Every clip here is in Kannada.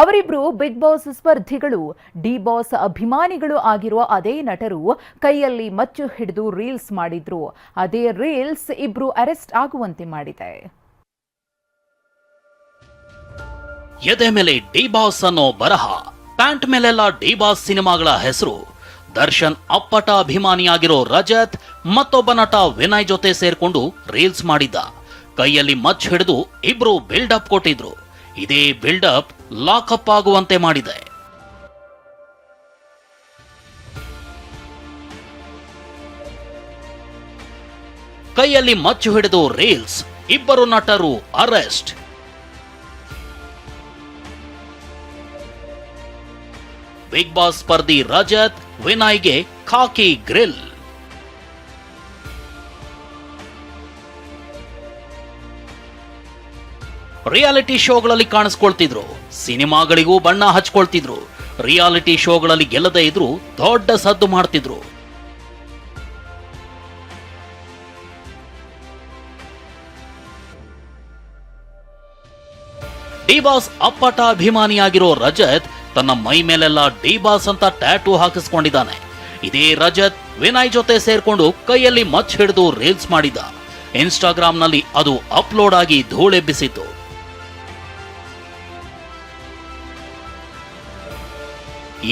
ಅವರಿಬ್ರು ಬಿಗ್ ಬಾಸ್ ಸ್ಪರ್ಧಿಗಳು, ಡಿ ಬಾಸ್ ಅಭಿಮಾನಿಗಳು ಆಗಿರುವ ಅದೇ ನಟರು ಕೈಯಲ್ಲಿ ಮಚ್ಚು ಹಿಡಿದು ರೀಲ್ಸ್ ಮಾಡಿದ್ರು. ಅದೇ ರೀಲ್ಸ್ ಇಬ್ರು ಅರೆಸ್ಟ್ ಆಗುವಂತೆ ಮಾಡಿದೆ. ಎದೆ ಮೇಲೆ ಡಿ ಬಾಸ್ ಅನ್ನೋ ಬರಹ, ಪ್ಯಾಂಟ್ ಮೇಲೆಲ್ಲ ಡಿ ಬಾಸ್ ಸಿನಿಮಾಗಳ ಹೆಸರು. ದರ್ಶನ್ ಅಪ್ಪಟ ಅಭಿಮಾನಿಯಾಗಿರೋ ರಜತ್, ಮತ್ತೊಬ್ಬ ನಟ ವಿನಯ್ ಜೊತೆ ಸೇರ್ಕೊಂಡು ರೀಲ್ಸ್ ಮಾಡಿದ್ದ. ಕೈಯಲ್ಲಿ ಮಚ್ ಹಿಡಿದು ಇಬ್ರು ಬಿಲ್ಡಪ್ ಕೊಟ್ಟಿದ್ರು. ಇದೇ ಬಿಲ್ಡಪ್ ಲಾಕಪ್ ಆಗುವಂತೆ ಮಾಡಿದೆ. ಕೈಯಲ್ಲಿ ಮಚ್ಚು ಹಿಡಿದು ರೀಲ್ಸ್, ಇಬ್ಬರು ನಟರು ಅರೆಸ್ಟ್. ಬಿಗ್ ಬಾಸ್ ಸ್ಪರ್ಧಿ ರಜತ್, ವಿನಯ್ಗೆ ಖಾಕಿ ಗ್ರಿಲ್. ರಿಯಾಲಿಟಿ ಶೋಗಳಲ್ಲಿ ಕಾಣಿಸ್ಕೊಳ್ತಿದ್ರು. ಸಿನಿಮಾಗಳಿಗೂ ಬಣ್ಣ ಹಚ್ಕೊಳ್ತಿದ್ರು. ರಿಯಾಲಿಟಿ ಶೋಗಳಲ್ಲಿ ಗೆಲ್ಲದೇ ಇದ್ರು ದೊಡ್ಡ ಸದ್ದು ಮಾಡ್ತಿದ್ರು. ಡಿಬಾಸ್ ಅಪ್ಪಟ ಅಭಿಮಾನಿಯಾಗಿರೋ ರಜತ್ ತನ್ನ ಮೈ ಮೇಲೆಲ್ಲ ಡಿಬಾಸ್ ಅಂತ ಟ್ಯಾಟೂ ಹಾಕಿಸ್ಕೊಂಡಿದ್ದಾನೆ. ಇದೇ ರಜತ್ ವಿನಯ್ ಜೊತೆ ಸೇರ್ಕೊಂಡು ಕೈಯಲ್ಲಿ ಮಚ್ ಹಿಡಿದು ರೀಲ್ಸ್ ಮಾಡಿದ್ದ. ಇನ್ಸ್ಟಾಗ್ರಾಂನಲ್ಲಿ ಅದು ಅಪ್ಲೋಡ್ ಆಗಿ ಧೂಳೆಬ್ಬಿಸಿತ್ತು.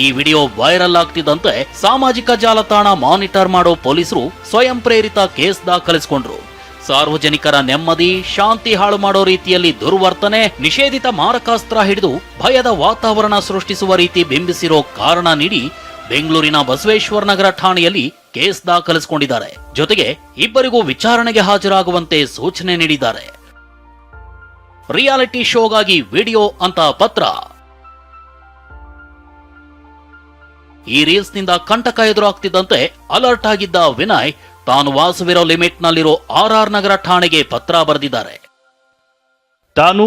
ಈ ವಿಡಿಯೋ ವೈರಲ್ ಆಗ್ತಿದ್ದಂತೆ ಸಾಮಾಜಿಕ ಜಾಲತಾಣ ಮಾನಿಟರ್ ಮಾಡೋ ಪೊಲೀಸರು ಸ್ವಯಂ ಪ್ರೇರಿತ ಕೇಸ್ ದಾಖಲಿಸಿಕೊಂಡ್ರು. ಸಾರ್ವಜನಿಕರ ನೆಮ್ಮದಿ, ಶಾಂತಿ ಹಾಳು ಮಾಡೋ ರೀತಿಯಲ್ಲಿ ದುರ್ವರ್ತನೆ, ನಿಷೇಧಿತ ಮಾರಕಾಸ್ತ್ರ ಹಿಡಿದು ಭಯದ ವಾತಾವರಣ ಸೃಷ್ಟಿಸುವ ರೀತಿ ಬಿಂಬಿಸಿರೋ ಕಾರಣ ನೀಡಿ ಬೆಂಗಳೂರಿನ ಬಸವೇಶ್ವರ ನಗರ ಠಾಣೆಯಲ್ಲಿ ಕೇಸ್ ದಾಖಲಿಸಿಕೊಂಡಿದ್ದಾರೆ. ಜೊತೆಗೆ ಇಬ್ಬರಿಗೂ ವಿಚಾರಣೆಗೆ ಹಾಜರಾಗುವಂತೆ ಸೂಚನೆ ನೀಡಿದ್ದಾರೆ. ರಿಯಾಲಿಟಿ ಶೋಗಾಗಿ ವಿಡಿಯೋ ಅಂತ ಪತ್ರ. ಈ ರೀಲ್ಸ್ನಿಂದ ಕಂಟಕ ಎದುರಾಗ್ತಿದ್ದಂತೆ ಅಲರ್ಟ್ ಆಗಿದ್ದ ವಿನಯ್ ತಾನು ವಾಸವಿರೋ ಲಿಮಿಟ್ ನಲ್ಲಿರೋ ಆರ್ ಆರ್ ನಗರ ಠಾಣೆಗೆ ಪತ್ರ ಬರೆದಿದ್ದಾರೆ. ತಾನು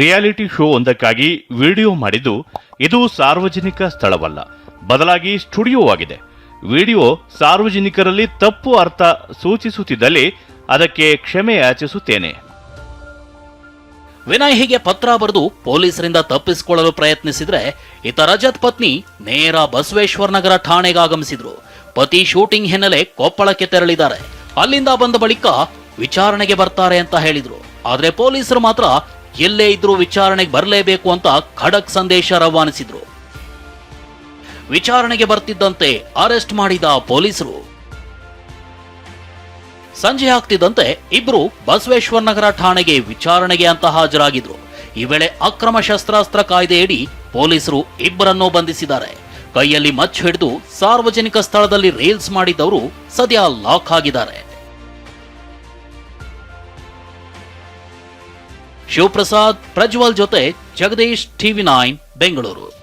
ರಿಯಾಲಿಟಿ ಶೋ ಒಂದಕ್ಕಾಗಿ ವಿಡಿಯೋ ಮಾಡಿದ್ದು ಇದು ಸಾರ್ವಜನಿಕ ಸ್ಥಳವಲ್ಲ, ಬದಲಾಗಿ ಸ್ಟುಡಿಯೋ ಆಗಿದೆ. ವಿಡಿಯೋ ಸಾರ್ವಜನಿಕರಲ್ಲಿ ತಪ್ಪು ಅರ್ಥ ಸೂಚಿಸುತ್ತಿದ್ದಲ್ಲಿ ಅದಕ್ಕೆ ಕ್ಷಮೆ ಯಾಚಿಸುತ್ತೇನೆ. ವಿನಯ್ ಹೀಗೆ ಪತ್ರ ಬರೆದು ಪೊಲೀಸರಿಂದ ತಪ್ಪಿಸಿಕೊಳ್ಳಲು ಪ್ರಯತ್ನಿಸಿದ್ರೆ ಈತ ರಜತ್ ಪತ್ನಿ ನೇರ ಬಸವೇಶ್ವರ ನಗರ ಠಾಣೆಗೆ ಆಗಮಿಸಿದ್ರು. ಪತಿ ಶೂಟಿಂಗ್ ಹಿನ್ನೆಲೆ ಕೊಪ್ಪಳಕ್ಕೆ ತೆರಳಿದ್ದಾರೆ. ಅಲ್ಲಿಂದ ಬಂದ ಬಳಿಕ ವಿಚಾರಣೆಗೆ ಬರ್ತಾರೆ ಅಂತ ಹೇಳಿದ್ರು. ಆದ್ರೆ ಪೊಲೀಸರು ಮಾತ್ರ ಎಲ್ಲೇ ಇದ್ರೂ ವಿಚಾರಣೆಗೆ ಬರಲೇಬೇಕು ಅಂತ ಖಡಕ್ ಸಂದೇಶ ರವಾನಿಸಿದ್ರು. ವಿಚಾರಣೆಗೆ ಬರ್ತಿದ್ದಂತೆ ಅರೆಸ್ಟ್ ಮಾಡಿದ ಪೊಲೀಸರು. ಸಂಜೆ ಆಗ್ತಿದ್ದಂತೆ ಇಬ್ರು ಬಸವೇಶ್ವರ ನಗರ ಠಾಣೆಗೆ ವಿಚಾರಣೆಗೆ ಅಂತ ಹಾಜರಾಗಿದ್ರು. ಈ ವೇಳೆ ಅಕ್ರಮ ಶಸ್ತ್ರಾಸ್ತ್ರ ಕಾಯ್ದೆಯಡಿ ಪೊಲೀಸರು ಇಬ್ಬರನ್ನು ಬಂಧಿಸಿದ್ದಾರೆ. ಕೈಯಲ್ಲಿ ಮಚ್ಚು ಹಿಡಿದು ಸಾರ್ವಜನಿಕ ಸ್ಥಳದಲ್ಲಿ ರೀಲ್ಸ್ ಮಾಡಿದವರು ಸದ್ಯ ಲಾಕ್ ಆಗಿದ್ದಾರೆ. ಶಿವಪ್ರಸಾದ್ ಪ್ರಜ್ವಲ್ ಜೊತೆ ಜಗದೀಶ್ ಟಿವಿ ನೈನ್, ಬೆಂಗಳೂರು.